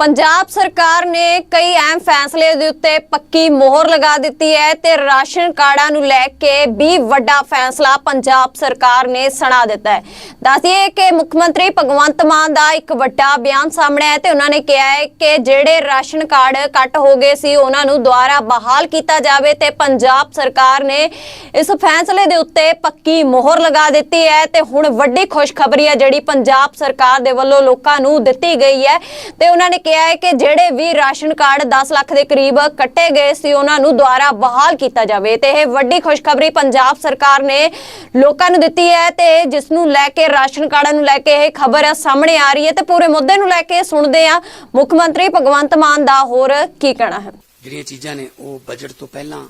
ਪੰਜਾਬ ਸਰਕਾਰ ਨੇ ਕਈ ਅਹਿਮ ਫੈਸਲੇ ਦੇ ਉੱਤੇ ਪੱਕੀ ਮੋਹਰ ਲਗਾ ਦਿੱਤੀ ਹੈ ਤੇ ਰਾਸ਼ਨ ਕਾਰਡਾਂ ਨੂੰ ਲੈ ਕੇ ਵੀ ਵੱਡਾ ਫੈਸਲਾ ਪੰਜਾਬ ਸਰਕਾਰ ਨੇ ਸੁਣਾ ਦਿੱਤਾ ਹੈ। ਦੱਸਦੀਏ ਕਿ ਮੁੱਖ ਮੰਤਰੀ ਭਗਵੰਤ ਮਾਨ ਦਾ ਇੱਕ ਵੱਡਾ ਬਿਆਨ ਸਾਹਮਣੇ ਆਇਆ ਤੇ ਉਹਨਾਂ ਨੇ ਕਿਹਾ ਹੈ ਕਿ ਜਿਹੜੇ ਰਾਸ਼ਨ ਕਾਰਡ ਕੱਟ ਹੋ ਗਏ ਸੀ, ਉਹਨਾਂ ਨੂੰ ਦੁਬਾਰਾ ਬਹਾਲ ਕੀਤਾ ਜਾਵੇ ਤੇ ਪੰਜਾਬ ਸਰਕਾਰ ਨੇ ਇਸ ਫੈਸਲੇ ਦੇ ਉੱਤੇ ਪੱਕੀ ਮੋਹਰ ਲਗਾ ਦਿੱਤੀ ਹੈ ਤੇ ਹੁਣ ਵੱਡੀ ਖੁਸ਼ਖਬਰੀ ਹੈ ਜਿਹੜੀ ਪੰਜਾਬ ਸਰਕਾਰ ਦੇ ਵੱਲੋਂ ਲੋਕਾਂ ਨੂੰ ਦਿੱਤੀ ਗਈ ਹੈ ਤੇ ਉਹਨਾਂ ਨੇ ਕਿਹਾ ਹੈ ਕਿ ਜਿਹੜੇ ਵੀ ਰਾਸ਼ਨ ਕਾਰਡ 10 ਲੱਖ ਦੇ ਕਰੀਬ ਕੱਟੇ ਗਏ ਸੀ, ਉਹਨਾਂ ਨੂੰ ਦੁਬਾਰਾ ਬਹਾਲ ਕੀਤਾ ਜਾਵੇ। ਤੇ ਇਹ ਵੱਡੀ ਖੁਸ਼ਖਬਰੀ ਪੰਜਾਬ ਸਰਕਾਰ ਨੇ ਲੋਕਾਂ ਨੂੰ ਦਿੱਤੀ ਹੈ ਤੇ ਜਿਸ ਨੂੰ ਲੈ ਕੇ ਰਾਸ਼ਨ ਕਾਰਡਾਂ ਨੂੰ ਲੈ ਕੇ ਇਹ ਖਬਰ ਸਾਹਮਣੇ ਆ ਰਹੀ ਹੈ ਤੇ ਪੂਰੇ ਮੁੱਦੇ ਨੂੰ ਲੈ ਕੇ ਸੁਣਦੇ ਆ ਮੁੱਖ ਮੰਤਰੀ ਭਗਵੰਤ ਮਾਨ ਦਾ ਹੋਰ ਕੀ ਕਹਿਣਾ ਹੈ? ਜਿਹੜੀਆਂ ਚੀਜ਼ਾਂ ਨੇ, ਉਹ ਬਜਟ ਤੋਂ ਪਹਿਲਾਂ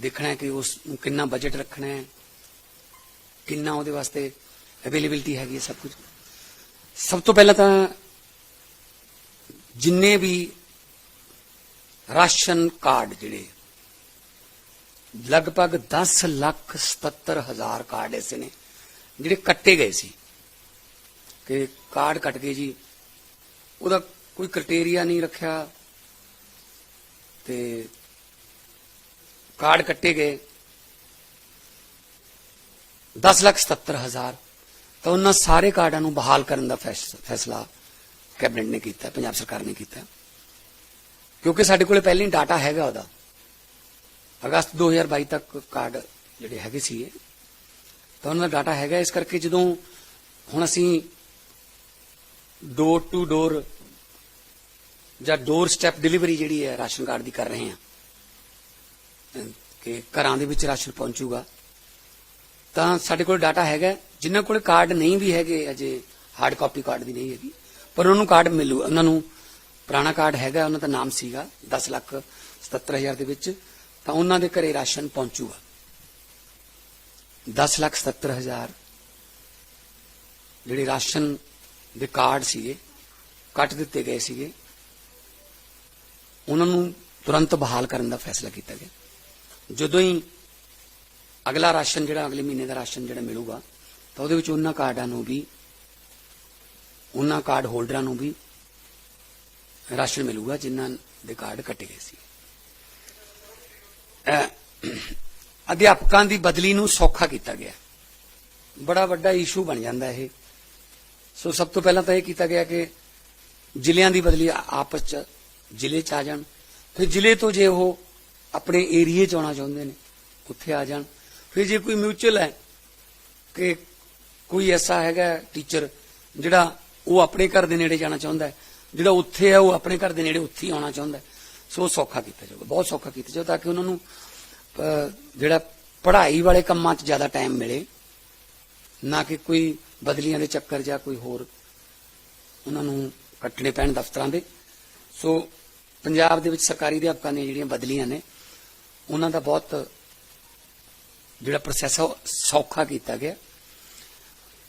ਦੇਖਣਾ ਹੈ ਕਿ ਉਸ ਨੂੰ ਕਿੰਨਾ ਬਜਟ ਰੱਖਣਾ ਹੈ, ਕਿੰਨਾ ਉਹਦੇ ਵਾਸਤੇ ਅਵੇਲੇਬਿਲਟੀ ਹੈਗੀ ਸਭ ਕੁਝ। ਸਭ ਤੋਂ ਪਹਿਲਾਂ ਤਾਂ ਜਿੰਨੇ ਵੀ ਰਾਸ਼ਨ ਕਾਰਡ ਜਿਹੜੇ ਲਗਭਗ 10 ਲੱਖ 77 ਹਜ਼ਾਰ ਕਾਰਡ ਐਸੇ ਨੇ, ਜਿਹੜੇ ਕੱਟੇ ਗਏ ਸੀ। ਕਿ ਕਾਰਡ ਕੱਟ ਗਏ ਜੀ, ਉਹਦਾ ਕੋਈ ਕ੍ਰਾਈਟੇਰੀਆ ਨਹੀਂ ਰੱਖਿਆ ਤੇ ਕਾਰਡ ਕੱਟੇ ਗਏ। 10 ਲੱਖ 77 ਹਜ਼ਾਰ, ਤਾਂ ਉਹਨਾਂ ਸਾਰੇ ਕਾਰਡਾਂ ਨੂੰ ਬਹਾਲ ਕਰਨ ਦਾ ਫੈਸ- ਫੈਸਲਾ ਕੈਬਨਿਟ ਨੇ ਕੀਤਾ, ਪੰਜਾਬ ਸਰਕਾਰ ਨੇ ਕੀਤਾ। ਕਿਉਂਕਿ ਸਾਡੇ ਕੋਲੇ ਪਹਿਲਾਂ ਹੀ ਡਾਟਾ ਹੈਗਾ ਉਹਦਾ। ਅਗਸਤ 2022 ਤੱਕ ਕਾਰਡ ਜਿਹੜੇ ਹੈਗੇ ਸੀ ਤਾਂ ਉਹਨਾਂ ਦਾ ਡਾਟਾ ਹੈਗਾ, ਇਸ ਕਰਕੇ ਜਦੋਂ ਹੁਣ ਅਸੀਂ ਡੋਰ ਟੂ ਡੋਰ ਜਾਂ ਡੋਰ ਸਟੈਪ ਡਿਲੀਵਰੀ ਜਿਹੜੀ ਹੈ, ਰਾਸ਼ਨ ਕਾਰਡ ਦੀ ਕਰ ਰਹੇ ਹਾਂ। ਕਿ ਘਰਾਂ ਦੇ ਵਿੱਚ ਰਾਸ਼ਨ ਪਹੁੰਚੂਗਾ। ਤਾਂ ਸਾਡੇ ਕੋਲ ਡਾਟਾ ਹੈਗਾ, ਜਿਨ੍ਹਾਂ ਕੋਲ ਕਾਰਡ ਨਹੀਂ ਵੀ ਹੈਗੇ, ਅਜੇ ਹਾਰਡ ਕਾਪੀ ਕਾਰਡ ਦੀ ਨਹੀਂ ਹੈਗੀ। ਪਰ ਉਹਨਾਂ ਨੂੰ ਕਾਰਡ ਮਿਲੂ, ਉਹਨਾਂ ਨੂੰ ਪੁਰਾਣਾ ਕਾਰਡ ਹੈਗਾ, ਉਹਨਾਂ ਦਾ ਨਾਮ ਸੀਗਾ 10 ਲੱਖ 77000 ਦੇ ਵਿੱਚ, ਤਾਂ ਉਹਨਾਂ ਦੇ ਘਰੇ ਰਾਸ਼ਨ ਪਹੁੰਚੂਗਾ। 10 ਲੱਖ 77000 ਜਿਹੜੇ ਰਾਸ਼ਨ ਦੇ ਕਾਰਡ ਸੀਗੇ, ਕੱਟ ਦਿੱਤੇ ਗਏ ਸੀਗੇ, ਉਹਨਾਂ ਨੂੰ ਤੁਰੰਤ ਬਹਾਲ ਕਰਨ ਦਾ ਫੈਸਲਾ ਕੀਤਾ ਗਿਆ। ਜਦੋਂ ਹੀ ਅਗਲਾ ਰਾਸ਼ਨ ਜਿਹੜਾ, ਅਗਲੇ ਮਹੀਨੇ ਦਾ ਰਾਸ਼ਨ ਜਿਹੜਾ ਮਿਲੂਗਾ, ਤਾਂ ਉਹਦੇ ਵਿੱਚ ਉਹਨਾਂ ਕਾਰਡਾਂ ਨੂੰ ਵੀ ਉਹਨਾਂ ਕਾਰਡ ਹੋਲਡਰਾਂ ਨੂੰ ਵੀ ਰਾਸ਼ਨ ਮਿਲੂਗਾ, ਜਿਨ੍ਹਾਂ ਦੇ ਕਾਰਡ ਕੱਟੇ ਗਏ ਸੀ। ਅਧਿਆਪਕਾਂ ਦੀ ਬਦਲੀ ਨੂੰ ਸੌਖਾ ਕੀਤਾ ਗਿਆ। ਬੜਾ ਵੱਡਾ ਇਸ਼ੂ ਬਣ ਜਾਂਦਾ ਇਹ। ਸੋ ਸਭ ਤੋਂ ਪਹਿਲਾਂ ਤਾਂ ਇਹ ਕੀਤਾ ਗਿਆ ਕਿ ਜ਼ਿਲ੍ਹਿਆਂ ਦੀ ਬਦਲੀ ਆਪਸ ਚ ਜ਼ਿਲ੍ਹੇ ਚ ਆ ਜਾਣ। ਫਿਰ ਜ਼ਿਲ੍ਹੇ ਤੋਂ ਜੇ ਉਹ ਆਪਣੇ ਏਰੀਏ ਚ ਆਉਣਾ ਚਾਹੁੰਦੇ ਨੇ, ਉੱਥੇ ਆ ਜਾਣ। ਫਿਰ ਜੇ ਕੋਈ ਮਿਊਚੁਅਲ ਹੈ ਕਿ ਕੋਈ ਐਸਾ ਹੈਗਾ ਟੀਚਰ ਜਿਹੜਾ ਉਹ ਆਪਣੇ ਘਰ ਦੇ ਨੇੜੇ ਜਾਣਾ ਚਾਹੁੰਦਾ ਹੈ। ਜਿਹੜਾ ਉੱਥੇ ਹੈ, ਉਹ ਆਪਣੇ ਘਰ ਦੇ ਨੇੜੇ ਉੱਥੇ ਹੀ ਆਉਣਾ ਚਾਹੁੰਦਾ ਸੋ ਉਹ ਸੌਖਾ ਕੀਤਾ ਜਾਊਗਾ, ਬਹੁਤ ਸੌਖਾ ਕੀਤਾ ਜਾਊਗਾ ਤਾਂ ਕਿ ਉਹਨਾਂ ਨੂੰ ਜਿਹੜਾ ਪੜ੍ਹਾਈ ਵਾਲੇ ਕੰਮਾਂ 'ਚ ਜ਼ਿਆਦਾ ਟਾਈਮ ਮਿਲੇ। ਨਾ ਕਿ ਕੋਈ ਬਦਲੀਆਂ ਦੇ ਚੱਕਰ ਜਾਂ ਕੋਈ ਹੋਰ ਉਹਨਾਂ ਨੂੰ ਕੱਟਣੇ ਪੈਣ ਦਫ਼ਤਰਾਂ ਦੇ। ਸੋ ਪੰਜਾਬ ਦੇ ਵਿੱਚ ਸਰਕਾਰੀ ਅਧਿਆਪਕਾਂ ਦੀਆਂ ਜਿਹੜੀਆਂ ਬਦਲੀਆਂ ਨੇ, ਉਹਨਾਂ ਦਾ ਬਹੁਤ ਜਿਹੜਾ ਪ੍ਰੋਸੈਸ ਆ, ਉਹ ਸੌਖਾ ਕੀਤਾ ਗਿਆ।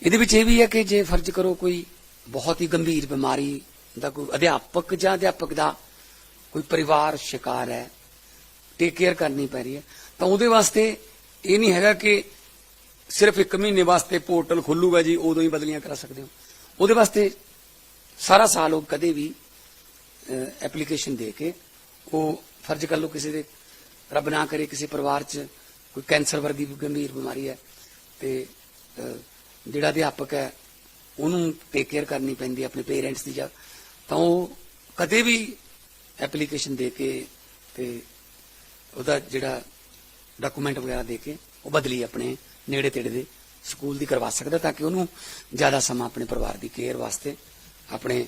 ਇਹਦੇ ਵਿੱਚ ਇਹ ਵੀ ਹੈ ਕਿ ਜੇ ਫਰਜ਼ ਕਰੋ ਕੋਈ ਬਹੁਤ ਹੀ ਗੰਭੀਰ ਬਿਮਾਰੀ ਦਾ ਕੋਈ ਅਧਿਆਪਕ ਜਾਂ ਅਧਿਆਪਕ ਦਾ ਕੋਈ ਪਰਿਵਾਰ ਸ਼ਿਕਾਰ ਹੈ ਟੇਕ ਕੇਅਰ ਕਰਨੀ ਪੈ ਰਹੀ ਹੈ। ਤਾਂ ਉਹਦੇ ਵਾਸਤੇ ਇਹ ਨਹੀਂ ਹੈਗਾ ਕਿ ਸਿਰਫ ਇੱਕ ਮਹੀਨੇ ਵਾਸਤੇ ਪੋਰਟਲ ਖੁੱਲੂਗਾ ਜੀ, ਉਦੋਂ ਹੀ ਬਦਲੀਆਂ ਕਰਾ ਸਕਦੇ ਹੋ। ਉਹਦੇ ਵਾਸਤੇ ਸਾਰਾ ਸਾਲ ਉਹ ਕਦੇ ਵੀ ਐਪਲੀਕੇਸ਼ਨ ਦੇ ਕੇ ਉਹ ਫਰਜ਼ ਕਰ ਲਓ ਕਿਸੇ ਦੇ, ਰੱਬ ਨਾ ਕਰੇ ਕਿਸੇ ਪਰਿਵਾਰ 'ਚ ਕੋਈ ਕੈਂਸਰ ਵਰਗੀ ਗੰਭੀਰ ਬਿਮਾਰੀ ਹੈ ਤੇ ਜਿਹੜਾ ਅਧਿਆਪਕ ਹੈ ਉਹਨੂੰ ਟੇਕ ਕੇਅਰ ਕਰਨੀ ਪੈਂਦੀ ਆਪਣੇ ਪੇਰੈਂਟਸ ਦੀ ਜਾਂ ਤਾਂ ਉਹ ਕਦੇ ਵੀ ਐਪਲੀਕੇਸ਼ਨ ਦੇ ਕੇ ਤੇ ਉਹਦਾ ਜਿਹੜਾ ਡਾਕੂਮੈਂਟ ਵਗੈਰਾ ਦੇ ਕੇ ਉਹ ਬਦਲੀ ਆਪਣੇ ਨੇੜੇ ਤੇੜੇ ਦੇ ਸਕੂਲ ਦੀ ਕਰਵਾ ਸਕਦਾ ਤਾਂ ਕਿ ਉਹਨੂੰ ਜ਼ਿਆਦਾ ਸਮਾਂ ਆਪਣੇ ਪਰਿਵਾਰ ਦੀ ਕੇਅਰ ਵਾਸਤੇ ਆਪਣੇ